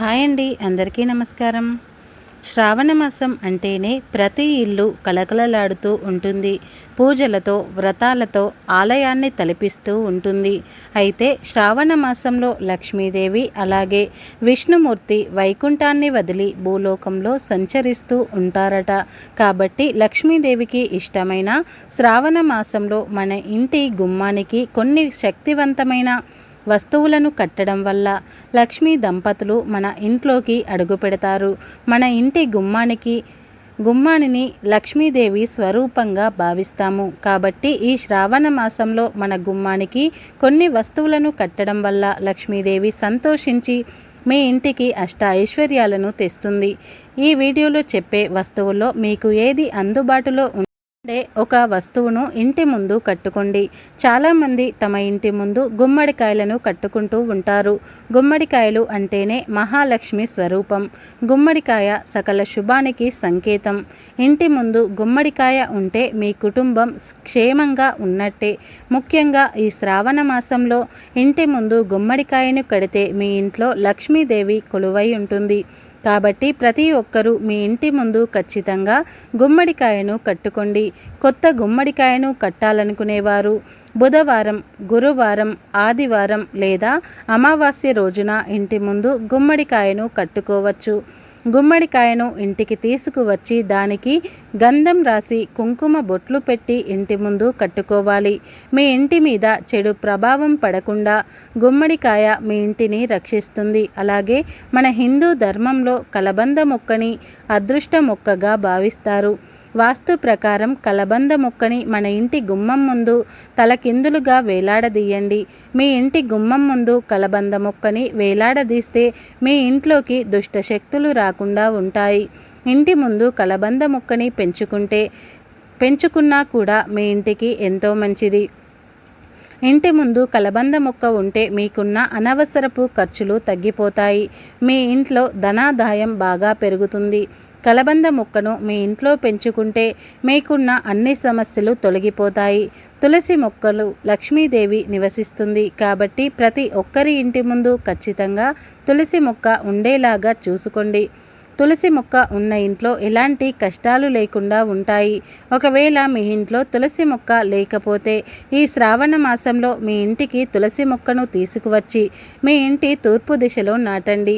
Hi అండి అందరికీ నమస్కారం. శ్రావణ మాసం అంటేనే ప్రతి ఇల్లు కలకలలాడుతూ ఉంటుంది. పూజలతో వ్రతాలతో ఆలయాన్ని తలపిస్తూ ఉంటుంది. అయితే శ్రావణ మాసంలో లక్ష్మీదేవి అలాగే విష్ణుమూర్తి వైకుంఠాన్ని వదిలి భూలోకంలో సంచరిస్తూ ఉంటారట. కాబట్టి లక్ష్మీదేవికి ఇష్టమైన శ్రావణ మాసంలో మన ఇంటి గుమ్మానికి కొన్ని శక్తివంతమైన వస్తువులను కట్టడం వల్ల లక్ష్మీ దంపతులు మన ఇంట్లోకి అడుగు పెడతారు. మన ఇంటి గుమ్మానికి గుమ్మానిని లక్ష్మీదేవి స్వరూపంగా భావిస్తాము. కాబట్టి ఈ శ్రావణ మాసంలో మన గుమ్మానికి కొన్ని వస్తువులను కట్టడం వల్ల లక్ష్మీదేవి సంతోషించి మీ ఇంటికి అష్ట ఐశ్వర్యాలను తెస్తుంది. ఈ వీడియోలో చెప్పే వస్తువుల్లో మీకు ఏది అందుబాటులో అంటే ఒక వస్తువును ఇంటి ముందు కట్టుకోండి. చాలామంది తమ ఇంటి ముందు గుమ్మడికాయలను కట్టుకుంటూ ఉంటారు. గుమ్మడికాయలు అంటేనే మహాలక్ష్మి స్వరూపం. గుమ్మడికాయ సకల శుభానికి సంకేతం. ఇంటి ముందు గుమ్మడికాయ ఉంటే మీ కుటుంబం క్షేమంగా ఉన్నట్టే. ముఖ్యంగా ఈ శ్రావణ మాసంలో ఇంటి ముందు గుమ్మడికాయను కడితే మీ ఇంట్లో లక్ష్మీదేవి కొలువై ఉంటుంది. కాబట్టి ప్రతి ఒక్కరూ మీ ఇంటి ముందు ఖచ్చితంగా గుమ్మడికాయను కట్టుకోండి. కొత్త గుమ్మడికాయను కట్టాలనుకునేవారు. బుధవారం గురువారం ఆదివారం లేదా అమావాస్య రోజున ఇంటి ముందు గుమ్మడికాయను కట్టుకోవచ్చు. గుమ్మడికాయను ఇంటికి తీసుకువచ్చి దానికి గంధం రాసి కుంకుమ బొట్లు పెట్టి ఇంటి ముందు కట్టుకోవాలి. మీ ఇంటి మీద చెడు ప్రభావం పడకుండా గుమ్మడికాయ మీ ఇంటిని రక్షిస్తుంది. అలాగే మన హిందూ ధర్మంలో కలబంద మొక్కని అదృష్ట మొక్కగా భావిస్తారు. వాస్తు ప్రకారం కలబంద మొక్కని మన ఇంటి గుమ్మం ముందు తలకిందులుగా వేలాడదీయండి. మీ ఇంటి గుమ్మం ముందు కలబంద మొక్కని వేలాడదీస్తే మీ ఇంట్లోకి దుష్ట శక్తులు రాకుండా ఉంటాయి. ఇంటి ముందు కలబంద మొక్కని పెంచుకుంటే పెంచుకున్నా కూడా మీ ఇంటికి ఎంతో మంచిది. ఇంటి ముందు కలబంద మొక్క ఉంటే మీకున్న అనవసరపు ఖర్చులు తగ్గిపోతాయి. మీ ఇంట్లో ధనాదాయం బాగా పెరుగుతుంది. కలబంద మొక్కను మీ ఇంట్లో పెంచుకుంటే మీకున్న అన్ని సమస్యలు తొలగిపోతాయి. తులసి మొక్కలు లక్ష్మీదేవి నివసిస్తుంది కాబట్టి ప్రతి ఒక్కరి ఇంటి ముందు ఖచ్చితంగా తులసి మొక్క ఉండేలాగా చూసుకోండి. తులసి మొక్క ఉన్న ఇంట్లో ఎలాంటి కష్టాలు లేకుండా ఉంటాయి. ఒకవేళ మీ ఇంట్లో తులసి మొక్క లేకపోతే ఈ శ్రావణ మాసంలో మీ ఇంటికి తులసి మొక్కను తీసుకువచ్చి మీ ఇంటి తూర్పు దిశలో నాటండి.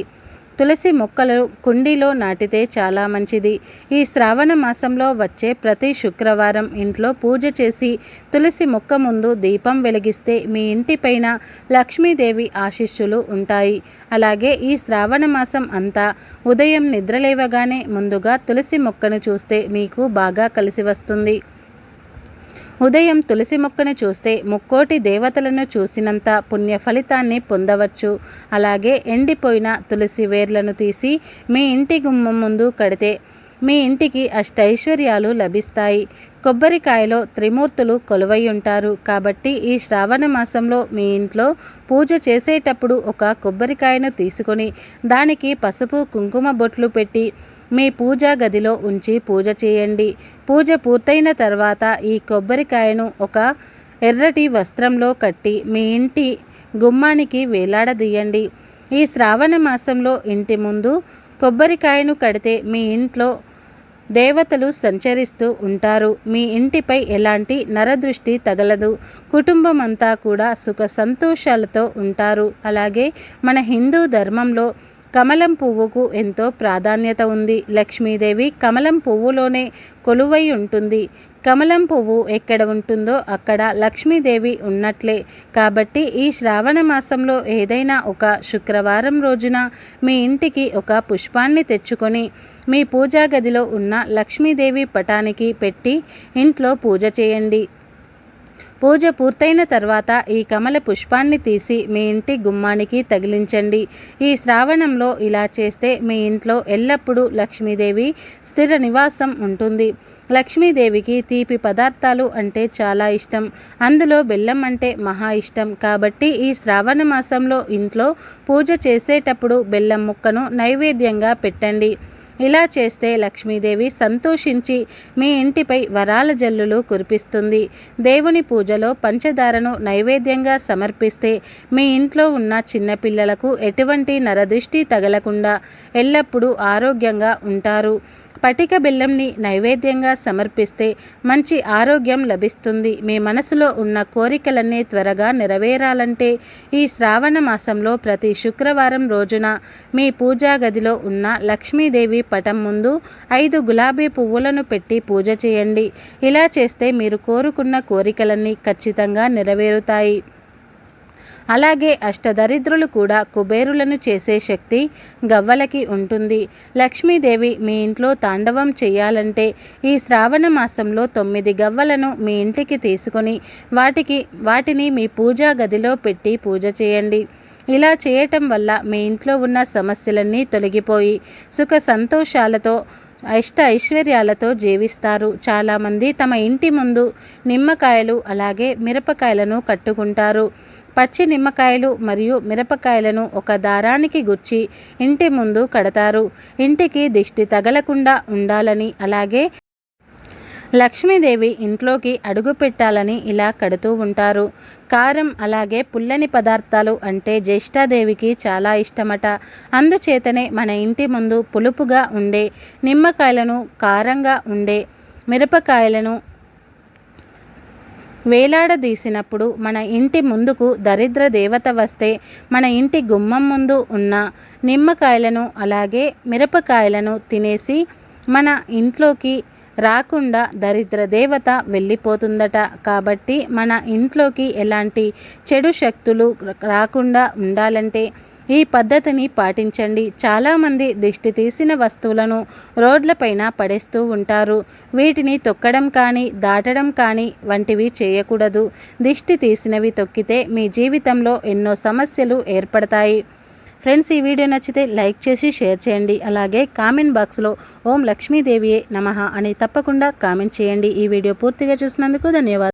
తులసి మొక్కలు కుండీలో నాటితే చాలా మంచిది. ఈ శ్రావణ మాసంలో వచ్చే ప్రతి శుక్రవారం ఇంట్లో పూజ చేసి తులసి మొక్క ముందు దీపం వెలిగిస్తే మీ ఇంటిపైన లక్ష్మీదేవి ఆశీస్సులు ఉంటాయి. అలాగే ఈ శ్రావణ మాసం అంతా ఉదయం నిద్రలేవగానే ముందుగా తులసి మొక్కను చూస్తే మీకు బాగా కలిసి వస్తుంది. ఉదయం తులసి మొక్కను చూస్తే ముక్కోటి దేవతలను చూసినంత పుణ్య ఫలితాన్ని పొందవచ్చు. అలాగే ఎండిపోయిన తులసి వేర్లను తీసి మీ ఇంటి గుమ్మం ముందు కడితే మీ ఇంటికి అష్టైశ్వర్యాలు లభిస్తాయి. కొబ్బరికాయలో త్రిమూర్తులు కొలువై ఉంటారు. కాబట్టి ఈ శ్రావణ మాసంలో మీ ఇంట్లో పూజ చేసేటప్పుడు ఒక కొబ్బరికాయను తీసుకొని దానికి పసుపు కుంకుమ బొట్లు పెట్టి మీ పూజా గదిలో ఉంచి పూజ చేయండి. పూజ పూర్తయిన తర్వాత ఈ కొబ్బరికాయను ఒక ఎర్రటి వస్త్రంలో కట్టి మీ ఇంటి గుమ్మానికి వేలాడదీయండి. ఈ శ్రావణ మాసంలో ఇంటి ముందు కొబ్బరికాయను కడితే మీ ఇంట్లో దేవతలు సంచరిస్తూ ఉంటారు. మీ ఇంటిపై ఎలాంటి నరదృష్టి తగలదు. కుటుంబం అంతా కూడా సుఖ సంతోషాలతో ఉంటారు. అలాగే మన హిందూ ధర్మంలో కమలం పువ్వుకు ఎంతో ప్రాధాన్యత ఉంది. లక్ష్మీదేవి కమలం పువ్వులోనే కొలువై ఉంటుంది. కమలం పువ్వు ఎక్కడ ఉంటుందో అక్కడ లక్ష్మీదేవి ఉన్నట్లే. కాబట్టి ఈ శ్రావణ మాసంలో ఏదైనా ఒక శుక్రవారం రోజున మీ ఇంటికి ఒక పుష్పాన్ని తెచ్చుకొని మీ పూజా గదిలో ఉన్న లక్ష్మీదేవి పటానికి పెట్టి ఇంట్లో పూజ చేయండి. పూజ పూర్తయిన తర్వాత ఈ కమల పుష్పాన్ని తీసి మీ ఇంటి గుమ్మానికి తగిలించండి. ఈ శ్రావణంలో ఇలా చేస్తే మీ ఇంట్లో ఎల్లప్పుడూ లక్ష్మీదేవి స్థిర నివాసం ఉంటుంది. లక్ష్మీదేవికి తీపి పదార్థాలు అంటే చాలా ఇష్టం. అందులో బెల్లం అంటే మహా ఇష్టం. కాబట్టి ఈ శ్రావణ మాసంలో ఇంట్లో పూజ చేసేటప్పుడు బెల్లం ముక్కను నైవేద్యంగా పెట్టండి. ఇలా చేస్తే లక్ష్మీదేవి సంతోషించి మీ ఇంటిపై వరాల జల్లులు కురిపిస్తుంది. దేవుని పూజలో పంచదారను నైవేద్యంగా సమర్పిస్తే మీ ఇంట్లో ఉన్న చిన్నపిల్లలకు ఎటువంటి నరదృష్టి తగలకుండా ఎల్లప్పుడూ ఆరోగ్యంగా ఉంటారు. పటిక బెల్లంని నైవేద్యంగా సమర్పిస్తే మంచి ఆరోగ్యం లభిస్తుంది. మీ మనసులో ఉన్న కోరికలన్నీ త్వరగా నెరవేరాలంటే ఈ శ్రావణ మాసంలో ప్రతి శుక్రవారం రోజున మీ పూజా గదిలో ఉన్న లక్ష్మీదేవి పటం ముందు ఐదు గులాబీ పువ్వులను పెట్టి పూజ చేయండి. ఇలా చేస్తే మీరు కోరుకున్న కోరికలన్నీ ఖచ్చితంగా నెరవేరుతాయి. అలాగే అష్టదరిద్రులు కూడా కుబేరులను చేసే శక్తి గవ్వలకి ఉంటుంది. లక్ష్మీదేవి మీ ఇంట్లో తాండవం చేయాలంటే ఈ శ్రావణ మాసంలో తొమ్మిది గవ్వలను మీ ఇంటికి తీసుకొని వాటికి వాటిని మీ పూజా గదిలో పెట్టి పూజ చేయండి. ఇలా చేయటం వల్ల మీ ఇంట్లో ఉన్న సమస్యలన్నీ తొలగిపోయి సుఖ సంతోషాలతో అష్ట ఐశ్వర్యాలతో జీవిస్తారు. చాలామంది తమ ఇంటి ముందు నిమ్మకాయలు అలాగే మిరపకాయలను కట్టుకుంటారు. పచ్చి నిమ్మకాయలు మరియు మిరపకాయలను ఒక దారానికి గుచ్చి ఇంటి ముందు కడతారు. ఇంటికి దిష్టి తగలకుండా ఉండాలని అలాగే లక్ష్మీదేవి ఇంట్లోకి అడుగు పెట్టాలని ఇలా కడుతూ ఉంటారు. కారం అలాగే పుల్లని పదార్థాలు అంటే జ్యేష్ఠాదేవికి చాలా ఇష్టమట. అందుచేతనే మన ఇంటి ముందు పులుపుగా ఉండే నిమ్మకాయలను కారంగా ఉండే మిరపకాయలను వేలాడదీసినప్పుడు మన ఇంటి ముందుకు దరిద్ర దేవత వస్తే మన ఇంటి గుమ్మం ముందు ఉన్న నిమ్మకాయలను అలాగే మిరపకాయలను తినేసి మన ఇంట్లోకి రాకుండా దరిద్ర దేవత వెళ్ళిపోతుందట. కాబట్టి మన ఇంట్లోకి ఎలాంటి చెడు శక్తులు రాకుండా ఉండాలంటే ఈ పద్ధతిని పాటించండి. చాలామంది దిష్టి తీసిన వస్తువులను రోడ్లపైన పడేస్తూ ఉంటారు. వీటిని తొక్కడం కానీ దాటడం కానీ వంటివి చేయకూడదు. దిష్టి తీసినవి తొక్కితే మీ జీవితంలో ఎన్నో సమస్యలు ఏర్పడతాయి. ఫ్రెండ్స్ ఈ వీడియో నచ్చితే లైక్ చేసి షేర్ చేయండి. అలాగే కామెంట్ బాక్స్లో ఓం లక్ష్మీదేవియే నమ అని తప్పకుండా కామెంట్ చేయండి. ఈ వీడియో పూర్తిగా చూసినందుకు ధన్యవాదాలు.